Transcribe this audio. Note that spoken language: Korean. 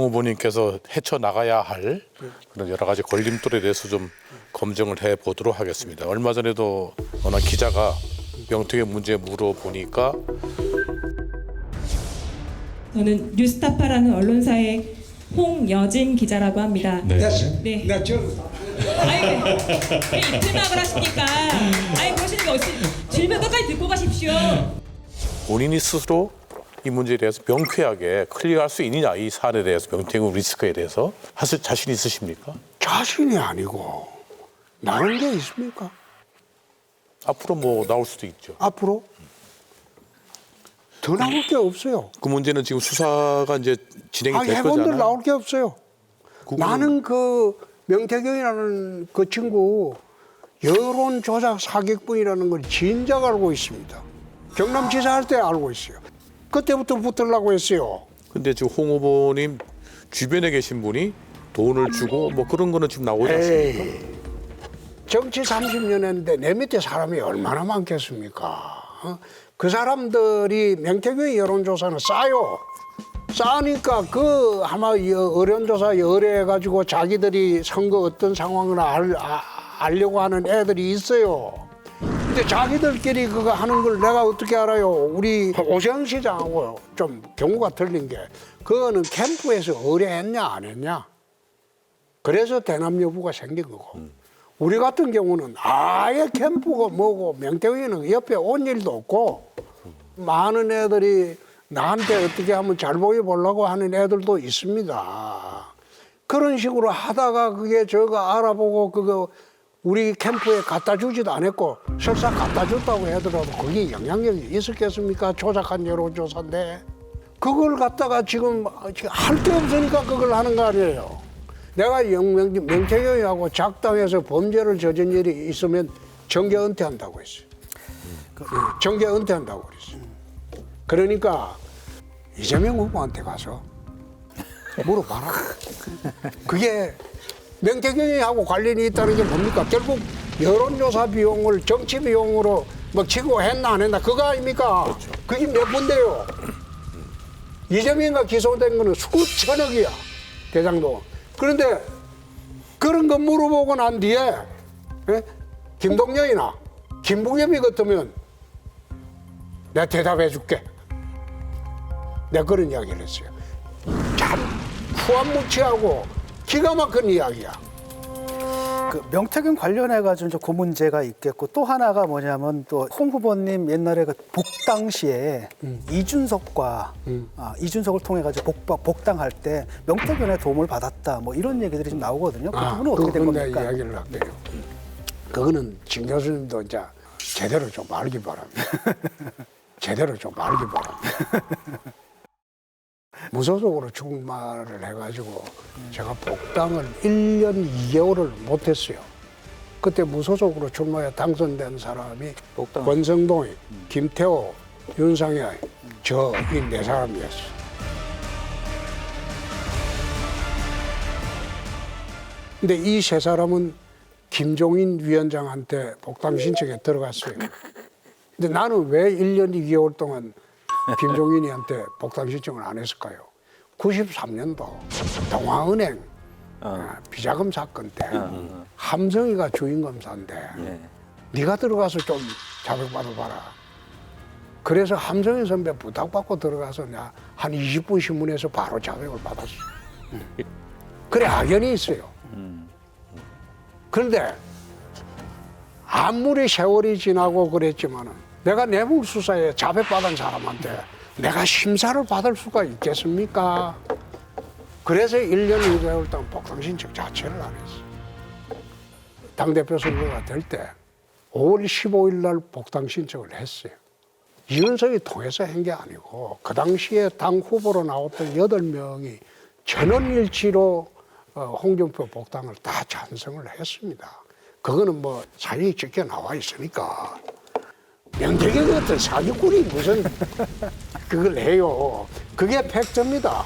홍 후보님께서 헤쳐 나가야 할 그런 여러 가지 걸림돌에 대해서 좀 검증을 해 보도록 하겠습니다. 얼마 전에도 어느 기자가 명태균 문제 물어보니까 저는 뉴스타파라는 언론사의 홍여진 기자라고 합니다. 네. 네. 나 저, 아니 왜, 왜 입틀막을 하십니까? 아니 그러시는 게 어찌 질문 끝까지 듣고 가십시오. 본인이 스스로 이 문제에 대해서 명쾌하게 클리어할 수 있느냐 이 사안에 대해서 명태균 리스크에 대해서 하실 자신 있으십니까? 자신이 아니고 나는 게 있습니까? 앞으로 뭐 나올 수도 있죠. 앞으로 더 나올 게 없어요. 그 문제는 지금 수사가 이제 진행이 아, 될 해본들 거잖아요. 나올 게 없어요. 그거는- 나는 그 명태경이라는 그 친구 여론 조작 사기꾼이라는 걸 진작 알고 있습니다. 경남지사 할 때 알고 있어요. 그때부터 붙으려고 했어요. 근데 지금 홍 후보님 주변에 계신 분이 돈을 주고 뭐 그런 거는 지금 나오지 않습니까? 에이, 정치 30년 했는데 내 밑에 사람이 얼마나 많겠습니까? 어? 그 사람들이 명태균 여론조사는 싸요. 싸니까 그 아마 여론조사 의뢰해가지고 자기들이 선거 어떤 상황을 알, 아, 알려고 하는 애들이 있어요. 근데 자기들끼리 그거 하는 걸 내가 어떻게 알아요? 우리 오세훈 시장하고 좀 경우가 틀린 게 그거는 캠프에서 의뢰했냐 안 했냐? 그래서 대남 여부가 생긴 거고. 우리 같은 경우는 아예 캠프가 뭐고 명태균이는 옆에 온 일도 없고 많은 애들이 나한테 어떻게 하면 잘 보여보려고 하는 애들도 있습니다. 그런 식으로 하다가 그게 저가 알아보고 그거 우리 캠프에 갖다 주지도 않았고 설사 갖다 줬다고 하더라도 거기에 영향력이 있었겠습니까? 조작한 여론조사인데 그걸 갖다가 지금 할 게 없으니까 그걸 하는 거 아니에요. 내가 영- 명태균이하고 작당에서 범죄를 저진 일이 있으면 정계 은퇴한다고 했어요. 그, 정계 은퇴한다고 그랬어요. 그러니까 이재명 후보한테 가서 물어봐라. 그게 명태균이하고 관련이 있다는 게 뭡니까? 결국 여론조사 비용을 정치 비용으로 뭐 치고 했나 안 했나 그거 아닙니까? 그게 몇 분데요? 이재명이가 기소된 거는 수천억이야 대장동. 그런데 그런 거 물어보고 난 뒤에 예? 김동연이나 김부겸이 같으면 내가 대답해 줄게. 내가 그런 이야기를 했어요. 참 후한무치하고 기가 막힌 이야기야. 그 명태균 관련해 가지고 그 문제가 있겠고 또 하나가 뭐냐면 또 홍 후보님 옛날에 그 복당 시에 이준석과 아, 이준석을 통해 가지고 복, 복당할 때 명태균의 도움을 받았다 뭐 이런 얘기들이 좀 나오거든요. 그 부분은 어떻게 된 아, 그건 내가 겁니까? 이야기를 할게요. 그거는 진 교수님도 이제 제대로 좀 알기 바랍니다. 제대로 좀 알기 바랍니다. 무소속으로 출마를 해가지고 제가 복당을 1년 2개월을 못했어요. 그때 무소속으로 출마해 당선된 사람이 권성동, 김태호, 윤상현, 저 이 네 사람이었어요. 근데 이 세 사람은 김종인 위원장한테 복당 신청에 들어갔어요. 근데 나는 왜 1년 2개월 동안 김종인이한테 복당 신청을 안 했을까요? 93년도 동아은행 아, 비자금 사건 때 함성이가 주인 검사인데 네가 들어가서 좀 자백받아 봐라. 그래서 함성희 선배 부탁받고 들어가서 내가 한 20분 신문에서 바로 자백을 받았어. 그래 악연이 있어요. 그런데 아무리 세월이 지나고 그랬지만은 내가 뇌물수사에 자백받은 사람한테 내가 심사를 받을 수가 있겠습니까? 그래서 1년 2개월 동안 복당 신청 자체를 안 했어. 당대표 선거가 될 때 5월 15일 날 복당 신청을 했어요. 이윤석이 통해서 한 게 아니고 그 당시에 당 후보로 나왔던 여덟 명이 전원일치로 어, 홍준표 복당을 다 찬성을 했습니다. 그거는 뭐 사진이 찍혀 나와 있으니까 명태균 같은 사기꾼이 무슨 그걸 해요. 그게 팩트입니다.